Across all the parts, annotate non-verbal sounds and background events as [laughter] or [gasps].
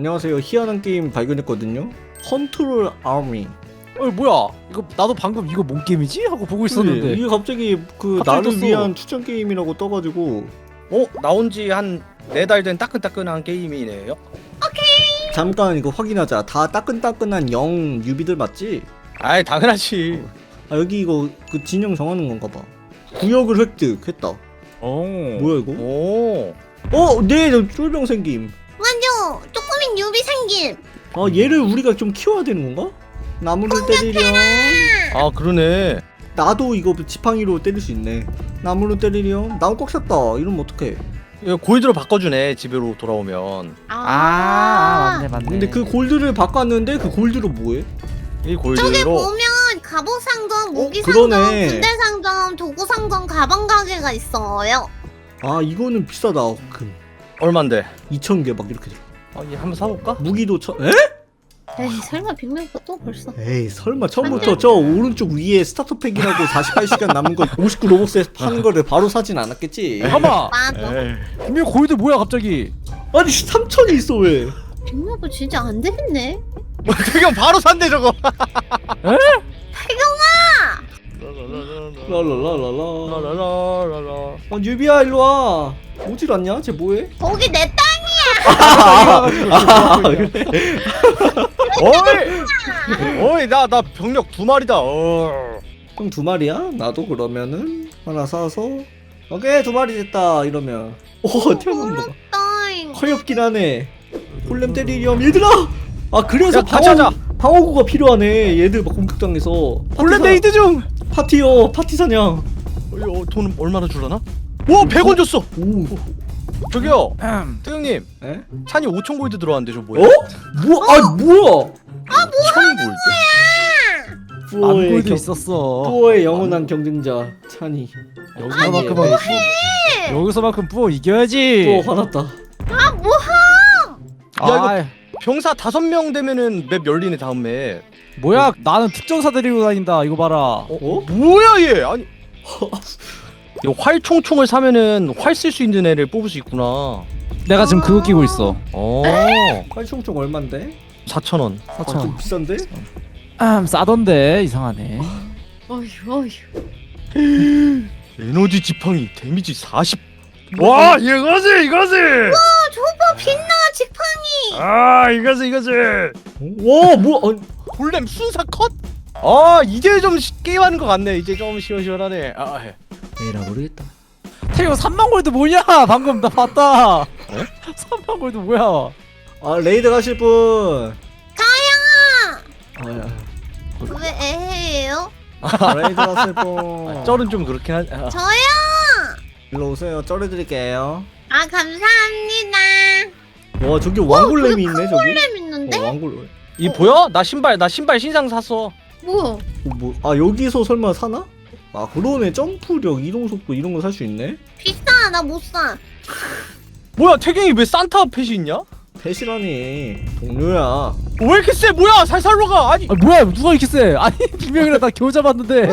안녕하세요. 희한한 게임 발견했거든요. 컨트롤 아미. 어 뭐야 이거 나도 방금 이거 뭔 게임이지 하고 보고 있었는데 이게 갑자기 그 갑자기 나를 떴어. 위한 추천 게임이라고 떠가지고 어 나온 지 한 네 달 된 따끈따끈한 게임이네요. 잠깐 이거 확인하자. 다 따끈따끈한 영 유비들 맞지? 아이 당연하지. 아 여기 이거 그 진영 정하는 건가 봐. 구역을 획득했다. 어 뭐야 이거? 오. 어, 네, 저 쫄병 생김. 맞아 유비 생김 아 얘를 우리가 좀 키워야 되는 건가? 나무를 때리려. 아 그러네. 나도 이거 지팡이로 때릴 수 있네. 나무로 때리려. 나무 꽉 찼다. 이러면 어떡해? 이거 골드로 바꿔주네 집으로 돌아오면. 아, 아 맞네 맞네 근데 그 골드를 바꿨는데 그 골드로 뭐해? 이 저기 골드로 보면 갑옷 상점, 무기 어, 그러네. 상점, 군대 상점, 도구 상점, 가방 가게가 있어요. 아 이거는 비싸다. 금 얼만데? 2,000개 막 이렇게. 들어. 아, 이 한번 사볼까? 무기도 천. 에? 에이 설마 빅맥도 또 벌써? 에이 설마 처음부터 저 오른쪽 위에 스타터 팩이라고 48시간 남은 거 59 로벅스에 파는 거를 바로 사진 않았겠지? 잠깐만 맞아. 분명 골드 뭐야 갑자기 아니 3천이 있어 왜? 빅맥도 진짜 안 되겠네. 대경 바로 산대 저거. [laughs] 랄랄랄랄라. 라라라라라. 어 유비야 일로 와. 오질 않냐? 쟤 뭐해? 거기 내 땅. 아? 어이. 어이 나 나 병력 두 마리다. 어. 형두 마리야? 나도 그러면은 하나 사서 오케이 두 마리 됐다 이러면 오 태어난다 땅. 커엽긴 하네 홀렘 때리렴 얘들아 아 그래서 하자. 방어구가 필요하네 얘들 막 공격당해서 홀랜데이드 중. 파티요 파티 사냥 어, 돈 얼마나 줄라나? 와 100원 줬어. 오 저기요. 음. 태경님 에? 찬이 5천 골드 들어왔는데 저 어? 뭐야? 뭐? 아 뭐야 천 골드? 뿌어의 안골도 경- 있었어 뿌어의 영원한 경쟁자 찬이 여기서만큼은 네. 여기서만큼 뿌어 이겨야지 뿌어 화났다 아 뭐하? 아 야, 병사 다섯 명 되면은 맵 열리네 다음 맵. 뭐야 나는 특전사 데리고 다닌다 이거 봐라 어? 뭐야 얘? 아니. [laughs] 이거 활총총을 사면은 활 쓸 수 있는 애를 뽑을 수 있구나. 내가 지금 그거 끼고 있어 어. 활총총 얼만데? 4천 원. 아, 좀 비싼데? 음, 싸던데 이상하네 어휴 어휴. 에너지 지팡이 데미지 40. 와 이거지 이거지. 저거 빛나 지팡이. 아 이거지 이거지. 와 뭐야 아니, 골렘 순사 컷? 아 이제 좀 시- 게임하는 것 같네. 이제 좀 시원시원하네. 아, 예. 에라 모르겠다 태경 3만 골드 뭐냐 방금 나 봤다 [laughs] 3만 골드 뭐야 아 레이드 가실 분 가영아. 아야 왜 애해요? 레이드 갔을 분 쩔은 좀 그렇긴 하. 아, 저요. 일로 오세요 쩔어드릴게요 아 감사합니다. 와 저기 왕골렘이 있네 저기 꿀렘 있는데? 어, 왕골 이 보여? 나 신발 나 신발 신상 샀어. 뭐야? 어, 뭐, 아 여기서 설마 사나? 아 그러네. 점프력 이동속도 이런 거 살 수 있네? 비싸 나 못 사. 뭐야 태경이 왜 산타 펫이 있냐? 배시라니. 동료야. 왜 이렇게 세? 뭐야 살살로 가. 아니. 아 뭐야 누가 이렇게 세? 아니 [laughs] 분명히 나 겨우 잡았는데.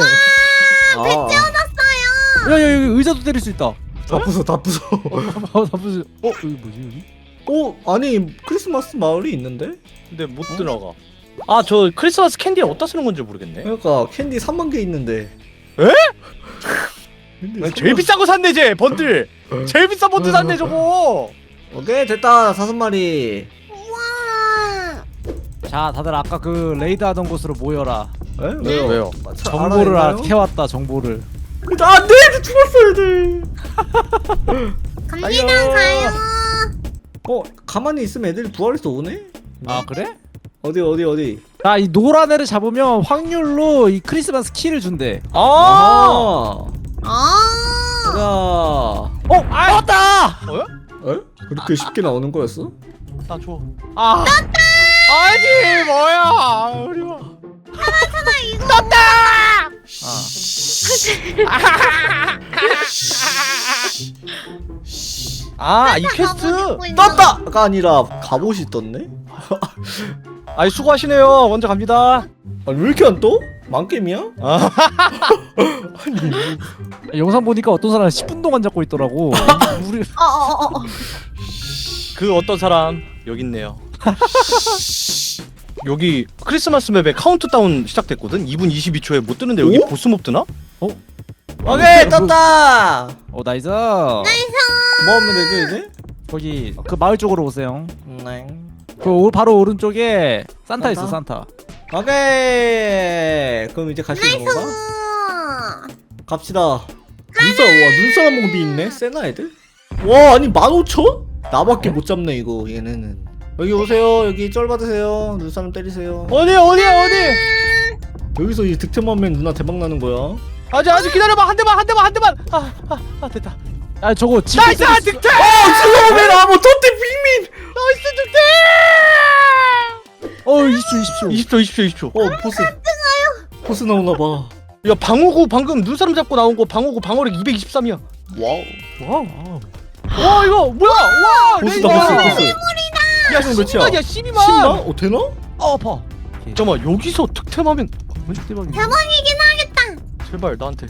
아, 야야 여기 의자도 때릴 수 있다. 다 부숴 다 부숴 어 나쁘지 어 여기 뭐지 여기? 어 아니 크리스마스 마을이 있는데? 근데 못 들어가. 아 저 크리스마스 캔디 어디다 쓰는 건지 모르겠네. 그러니까 캔디 3만 개 있는데 에? 캔디 난 3만 제일 비싼 거 샀네 쟤 번들. 제일 비싼 번들 샀네 저거. 오케이 됐다 다섯 마리 우와. 자 다들 아까 그 레이드 하던 곳으로 모여라 에? 왜요? 왜요? 아, 차 정보를 아? 캐왔다 정보를 안돼 죽었어 애들 갑니다 가요. 어 가만히 있으면 애들이 부활해서 오네? 아 그래? 어디 어디 어디 자이 노란 애를 잡으면 확률로 이 크리스마스 키를 준대 아. 아. 자 어! 아 왔다! 에? 그렇게 쉽게 나오는 거였어? 나 줘. 아. 아니 뭐야 우리 와. 하나 이거. 아, 이 가고 퀘스트. 떴다가 아니라 갑옷이 떴네? [laughs] 아이 수고하시네요. 먼저 갑니다. 아니 왜 이렇게 안 떠? 망게임이야? 아. [laughs] 아니 영상 보니까 어떤 사람은 10분 동안 잡고 있더라고 [laughs] 우리 어어어 어. 어. [laughs] 그 어떤 사람 여기 있네요. 여기 크리스마스 맵에 카운트다운 시작됐거든 2분 22초에 못 뜨는데 여기 오? 보스 몹 뜨나? 오케이 떴다 오 나이스 뭐 하면 되죠 이제? 거기 그 마을 쪽으로 오세요 네 그 오- 바로 오른쪽에 산타 있어 산타? 오케이. 그럼 이제 건가? 어. 갑시다. 눈사람 와 눈사람 몹이 있네? 세나 애들? 와 아니 15,000? 나밖에 못 잡네 이거 얘네는. 여기 오세요. 여기 쩔 받으세요. 눈사람 때리세요. 어디 어디 어디? 여기서 이 득템하면 누나 대박 나는 거야. 아직 아직 기다려봐. 한 대만 한 대만 한 대만. 아, 아, 아 됐다 아 저거 집 나이스 득템! 슬로우맨 아무 터트 빅민! 나이스 득템! 어 20초 20초. 20초 20초 20초. 어 포스. 포스 나오나봐. 야 방어구 방금 눈사람 잡고 나온 거 방어구 방어력 223이야. 와우. 와우. 와 이거 뭐야? 와 보스다 레이저. 보스. 보스 야형 몇이야? 12만이야 12만 10만? 어 되나? 아 아파. 잠깐만 여기서 득템하면 대박이야? 대박이긴 하겠다. 제발 나한테.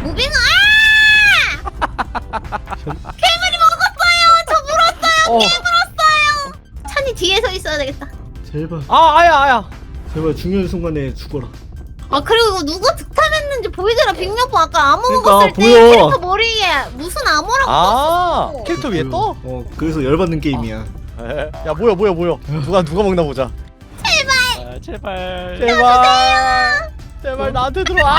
무빙 어. 찬이 뒤에 서 있어야 되겠다. 제발. 아 아야 아야. 제발 중요한 순간에 죽어라. 아 그리고 이거 누가 득템했는지 보이더라. 빅명보 아까 암호 그러니까, 먹었을 때 보여. 캐릭터 머리에 무슨 암호라고 아 떴어. 캐릭터 위에 떠? 어 그래서 열받는 게임이야. 에, 야 뭐야 뭐야 뭐야. 누가 누가 먹나 보자. 아, 제발. 제발 제발 나한테 들어와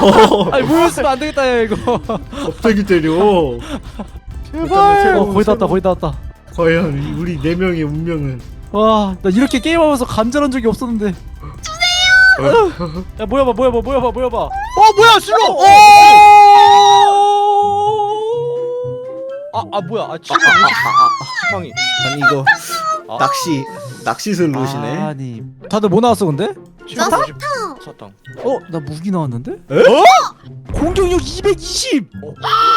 어, 아니 모였으면 안 되겠다 야 이거 갑자기 때려 제발 어 거의 다 왔다 거의 다 왔다 과연 이- 우리 네 명의 운명은 와나 이렇게 게임하면서 간절한 적이 없었는데 주세요 야 모여봐 모여봐 모여봐 모여봐 어 뭐야 슬로 아아 뭐야 아 치료 방이 아니 이거 아. 낚시 낚시 슬롯이네 아니 다들 뭐 나왔어 근데? 나 사탕 사탕 어? 나 무기 나왔는데? 에? 공격력 220!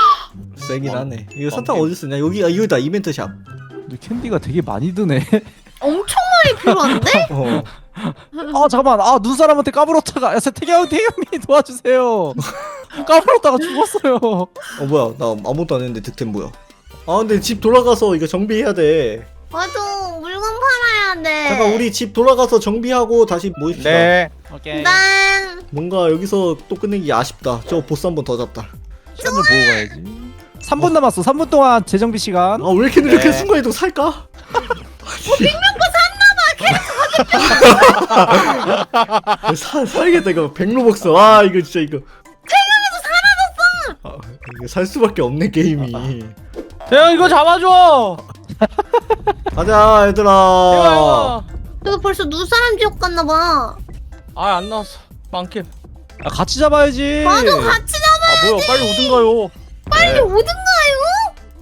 [gasps] 세긴 어. 하네 이거 사탕 어, 어디 쓰냐 여기 아 이거다 이벤트 샵 근데 캔디가 되게 많이 드네 [laughs] 엄청 많이 필요한데? [laughs] 어. 아 잠깐만 아 눈사람한테 까불었다가 야 태경 태경이 도와주세요 [laughs] 까불었다가 죽었어요 어 뭐야 나 아무것도 안 했는데 득템 뭐야 아 근데 집 돌아가서 이거 정비해야 돼 맞아 물건. 잠깐 우리 집 돌아가서 정비하고 다시 모입시다. 네. 오케이. 난 뭔가 여기서 또 끝내기 아쉽다. 저 보스 한 번 더 잡다. 시간을 보고 가야지. 3분 남았어. 3분 동안 재정비 시간. 아 왜 이렇게 이렇게 네. 순간이동 살까? 샀나봐. 사, 사야겠다 이거. 백로복스. 와 이거 진짜 이거. 사라졌어. 이거 살 수밖에 없네 게임이. 대형 이거 잡아줘 가자 얘들아. 이거 벌써 눈사람 지옥 갔나 봐. 아안 나왔어. 망캠 아 같이 잡아야지. 맞아 같이 잡아. 아 뭐야 빨리 오든가요. 빨리 오든가요?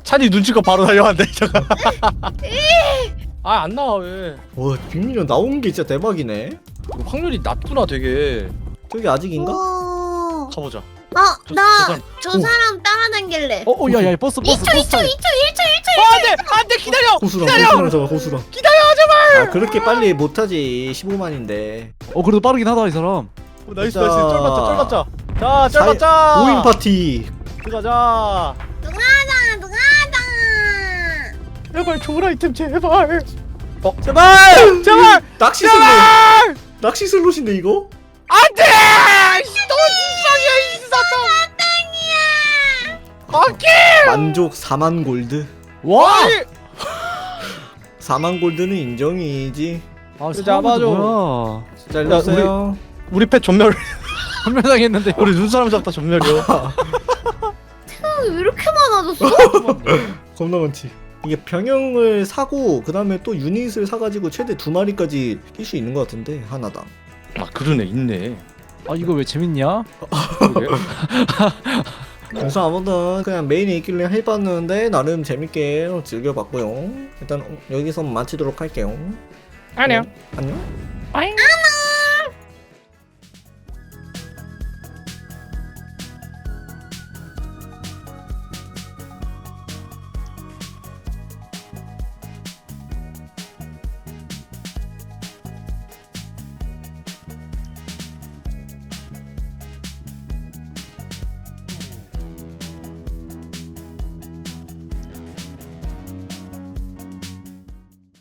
찬이 눈치껏 바로 달려왔네 잠깐 [laughs] 아안 나와 왜. 와 빅미니언 나온 게 진짜 대박이네. 이거 확률이 낮구나 되게. 저기 아직인가? 오. 가보자. 아, 저- 나저 사람- 저 오. 사람 따라다닐래. 어? 어 야 야 버스 버스 2초, 2초, 2초, 버스 2초, 1초, 1초, 1초. 어, 안돼 안돼 기다려 호수랑 기다려. 호수랑 잡아 호수랑. 기다려 제발. 아 그렇게 빨리 못하지 15만인데. 어 그래도 빠르긴 하다 이 사람. 어, 나이스 진짜. 나이스. 쫄받자 쫄받자. 자 사이- 쫄받자 5인 파티. 들어가자. 누가다, 누가다. 제발 좋은 아이템 제발. 어 제발 제발. 낚시 슬롯. 낚시 슬롯인데 이거? 안돼 오케이 만족 4만 골드. 와! 아니, 4만 [laughs] 골드는 인정이지. 아 잡아줘. 잡아줘 잘렸어요. 우리 펫 전멸. [laughs] 전멸당했는데 [laughs] 우리 눈사람 잡다 전멸이요 왜 이렇게 많아졌어? 겁나 많지. 이게 병영을 사고 그 다음에 또 유닛을 사가지고 최대 두 마리까지 낄 수 있는 것 같은데 하나당. 아 그러네 있네 아 이거 왜 재밌냐? 그래서 [laughs] 아무튼 그냥 메인에 있길래 해봤는데 나름 재밌게 즐겨봤고요. 일단 여기서 마치도록 할게요. 안녕. 안녕. 빠잉. 아,